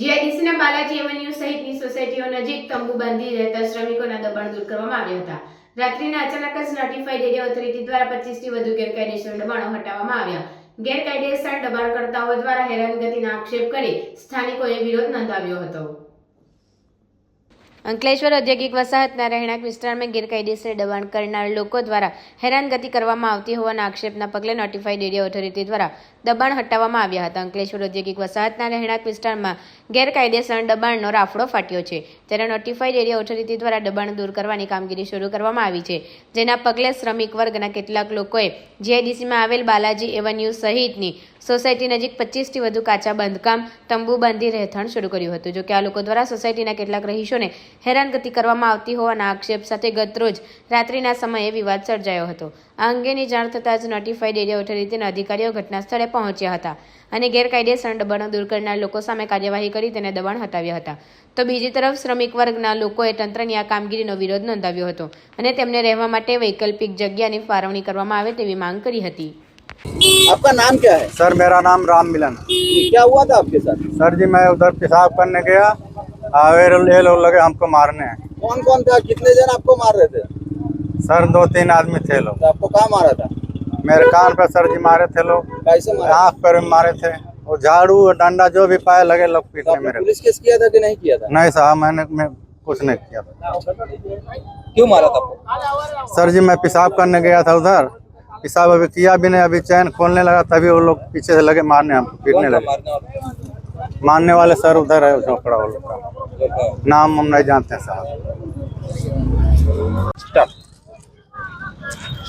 જીઆઈડીસીના Balaji avenue સહિતની સોસાયટીઓ નજીક તંબુ બાંધી રહેતા શ્રમિકોના દબાણ દૂર કરવામાં આવ્યા હતા. રાત્રિના અચાનક જ નોટિફાઈડ એરિયા ઓથોરિટી દ્વારા 25 થી વધુ ગેરકાયદેસર દબાણો હટાવવામાં આવ્યા. ગેરકાયદેસર દબાણકર્તાઓ દ્વારા હેરાનગતિના આક્ષેપ કરી સ્થાનિકોએ વિરોધ નોંધાવ્યો હતો. અંકલેશ્વર ઔદ્યોગિક વસાહતના રહેણાંક વિસ્તારમાં ગેરકાયદેસર દબાણ કરનાર લોકો દ્વારા હેરાનગતિ કરવામાં આવતી હોવાના આક્ષેપના પગલે નોટિફાઈડ એરિયા ઓથોરિટી દ્વારા દબાણ હટાવવામાં આવ્યા હતા. અંકલેશ્વર ઔદ્યોગિક વસાહતના રહેણાંક વિસ્તારમાં ગેરકાયદેસર દબાણનો રાફડો ફાટ્યો છે. ત્યારે નોટિફાઈડ એરિયા ઓથોરિટી દ્વારા દબાણ દૂર કરવાની કામગીરી શરૂ કરવામાં આવી છે. જેના પગલે શ્રમિક વર્ગના કેટલાક લોકોએ જીઆઈડીસીમાં આવેલ બાલાજી એવન્યુ સહિતની સોસાયટી નજીક પચીસથી વધુ કાચા બાંધકામ, તંબુ બાંધી રહેઠાણ શરૂ કર્યું હતું. જોકે આ લોકો દ્વારા સોસાયટીના કેટલાક રહીશોને હેરાનગતિ કરવામાં આવતી હોવાના આક્ષેપ સાથે ગતરોજ રાત્રિના સમયે વિવાદ સર્જાયો હતો. આ અંગેની જાણ થતાં જ નોટિફાઈડ એરિયા ઓથોરિટીના અધિકારીઓ ઘટના સ્થળે પહોંચ્યા હતા અને ગેરકાયદેસર દબાણો દૂર કરનાર લોકો સામે કાર્યવાહી કરી તેને દબાણ હટાવ્યા હતા તો બીજી તરફ શ્રમિક વર્ગના લોકોએ તંત્રની આ કામગીરીનો વિરોધ નોંધાવ્યો હતો અને તેમને રહેવા માટે વૈકલ્પિક જગ્યાની ફાળવણી કરવામાં આવે તેવી માંગ કરી હતી आपका नाम क्या है सर मेरा नाम राम मिलन ये क्या हुआ था आपके साथ सर जी मैं उधर पेशाब करने गया आवेर ये लोग लगे हमको मारने कौन कौन था कितने जन आपको मार रहे थे सर दो तीन आदमी थे लोग तो आपको कहाँ मारा था मेरे कान पे सर जी मारे थे लोग कैसे मारा आँख पर भी मारे थे वो झाड़ू और डंडा जो भी पाए लगे लोग तो पीटने आपने मेरे पुलिस केस किया था कि नहीं किया था नहीं साहब मैंने मैं कुछ नहीं किया था क्यों मारा था आपको सर जी मैं पेशाब करने गया था उधर पेशाब अभी किया भी नहीं अभी चैन खोलने लगा तभी वो लोग पीछे से लगे मारने हमको पीटने कौन था लगे मारने वाला मारने वाले सर उधर है झोपड़ा वो लोग का जो था। नाम हम नहीं जानते हैं साहब Start.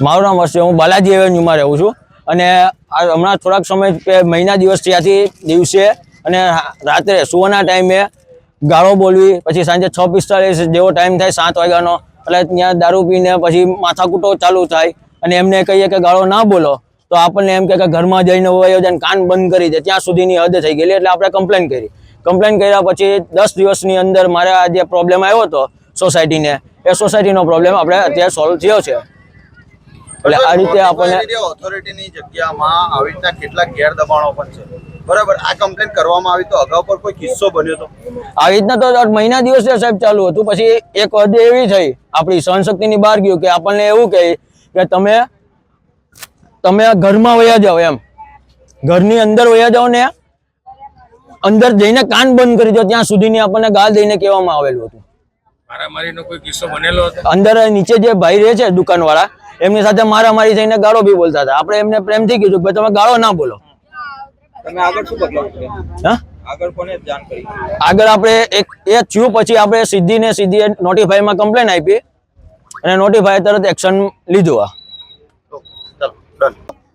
મારું નામ હર્ષ છે હું બાલાજી એવેન્યુમાં રહું છું અને હમણાં થોડાક સમય મહિના દિવસ ત્યાંથી દિવસે અને રાત્રે, સુવાના ટાઈમે ગાળો બોલવી, પછી સાંજે છ પિસ્તાળીસ જેવો ટાઈમ થાય સાત વાગ્યાનો, એટલે ત્યાં દારૂ પીને પછી માથાકૂટો ચાલુ થાય અને એમને કહીએ કે ગાળો ના બોલો, તો આપણને એમ કે ઘરમાં જઈને જાય કાન બંધ કરી દે, ત્યાં સુધીની હદ થઈ ગયેલી, એટલે આપણે કમ્પ્લેન કરી. કમ્પ્લેન કર્યા પછી દસ દિવસની અંદર મારે આ જે પ્રોબ્લેમ આવ્યો હતો સોસાયટીને, એ સોસાયટીનો પ્રોબ્લેમ આપણે અત્યારે સોલ્વ થયો છે. એટલે આ રીતે આપણને ઓથોરિટીની જગ્યામાં આવી રીતના કેટલાક ગેરદબાણો પણ છે. બરાબર? આ કમ્પ્લેન કરવામાં આવી તો અગાઉ પર કોઈ કિસ્સો બન્યો તો? આવી રીતના તો આ મહિના દિવસે સાહેબ ચાલુ હતું. પછી એક હદ એવી થઈ આપણી સહનશક્તિની બહાર ગયું કે આપણને એવું કહે કે તમે તમે ઘરમાં વયા જાઓ એમ. ઘરની અંદર વયા જાઓ ને અંદર જઈને કાન બંધ કરી દો ત્યાં સુધીની આપણને ગાળ દઈને કહેવામાં આવેલું હતું. મારામારીનો કોઈ કિસ્સો બનેલો હતો? અંદર નીચે જે ભાઈ રહે છે દુકાનવાળા એમની સાથે મારામારી થઈને ગાળો બી બોલતા હતા. આપણે એમને પ્રેમથી કીધું કે તમે ગાળો ના બોલો. તમે આગળ શું બદલાવ? હા? આગળ કોને જાણ કરી? આગળ આપણે એક એ થયું પછી આપણે સીધી ને સીધી નોટિફાઈમાં કમ્પ્લેન આપી અને નોટિફાઈ તરત એક્શન લીધું આ.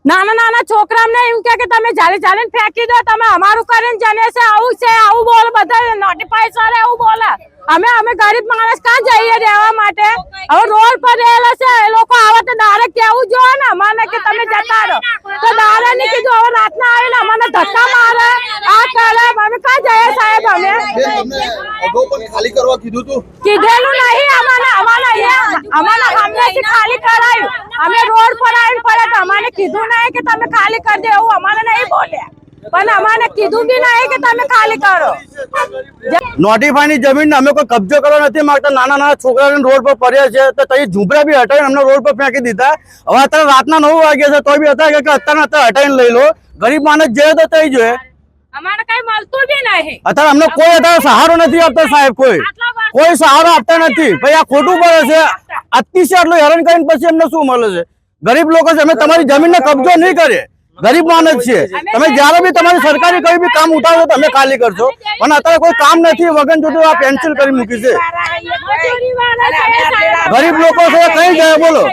નાના નાના છોકરાઓને એમ કે કે તમે જાળી જાળીને ફેંકી દો તમે અમારું કરીને જને છે આવું છે આવું બોલ બધા નોટિફાઈ કરે એવું બોલે. અમે અમે ગરીબ માણસ ક્યાં જઈએ રહેવા માટે? હવે રોડ પર રહેલા છે એ લોકો આવે તો દારે કેવું જો ને અમારે કે તમે જતા રહો. તો દારે ને કીધું હવે રાતના આવીને અમને ધક્કા મારે. આ કરે અમે ક્યાં જઈએ સાહેબ અમે? ખાલી કરવા કીધું તું. કીધેલું નહીં અમારે અમારે અહીંયા અમારે સામેથી ખાલી કરાયું. અમે રોડ પર આવીને પડે તો અમારે કીધું નહીં કે તમે ખાલી કરી દે એવું અમારે નહીં બોલ્યા પણ અમારે કીધું બી નહીં કે તમે ખાલી કરો. નોટિફાઈની જમીન અમે કોઈ કબજો કરવા નથી માંગતા નાના નાના છોકરાઓને રોડ પર પડ્યા છે તો તઈ ઝૂંપડા બી હટાવીને અમને રોડ પર ફેંકી દીધા. હવે અત્યારે રાતના નવ વાગ્યા છે તોય બી અત્યારે કે અત્યારે અત્યારે હટાવીને લઈ લો. ગરીબ માણસ જે તો તઈ જોઈએ અમારે કઈ મળતું બી નહીં. અત્યારે અમને કોઈ અત્યારે સહારો નથી આપતા સાહેબ કોઈ. કોઈ સહારો આપતા નથી. ભાઈ આ ખોટું પડે છે. અતિશય આટલું હેરાન કરીને પછી એમને શું મળે છે? ગરીબ લોકો છે અમે તમારી જમીનને કબજો નહીં કરે ગરીબ માણસ છે. તમે જ્યારે બી તમારી સરકારી કોઈ બી કામ ઉઠાવો તમે ખાલી કરશો. પણ અત્યારે કોઈ કામ નથી વગન જોતું આ પેન્સિલ કરી મૂકી છે. ગરીબ લોકો છે કઈ જાય બોલો.